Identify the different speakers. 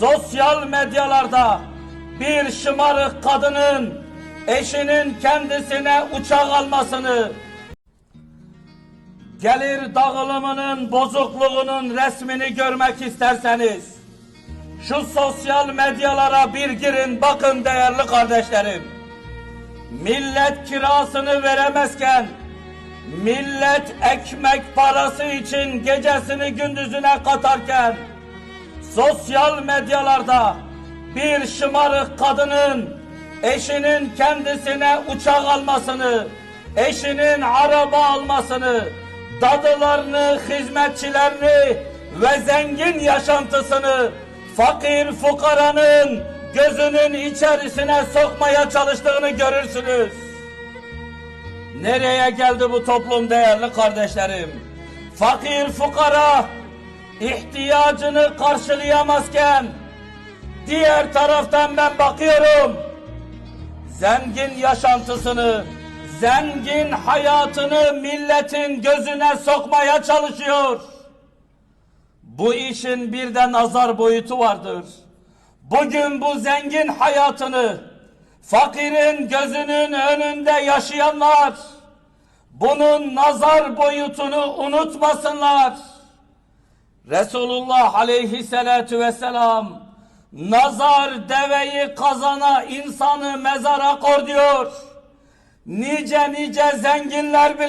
Speaker 1: sosyal medyalarda bir şımarık kadının eşinin kendisine uçak almasını, gelir dağılımının bozukluğunun resmini görmek isterseniz, şu sosyal medyalara bir girin bakın değerli kardeşlerim. Millet kirasını veremezken, millet ekmek parası için gecesini gündüzüne katarken, sosyal medyalarda bir şımarık kadının eşinin kendisine uçak almasını, eşinin araba almasını, dadılarını, hizmetçilerini ve zengin yaşantısını fakir fukaranın gözünün içerisine sokmaya çalıştığını görürsünüz. Nereye geldi bu toplum değerli kardeşlerim? Fakir fukara ihtiyacını karşılayamazken diğer taraftan ben bakıyorum zengin yaşantısını, zengin hayatını milletin gözüne sokmaya çalışıyor. Bu işin bir de nazar boyutu vardır. Bugün bu zengin hayatını fakirin gözünün önünde yaşayanlar bunun nazar boyutunu unutmasınlar. Resulullah aleyhissalatu vesselam nazar deveyi kazana insanı mezara kor diyor. Nice nice zenginler bile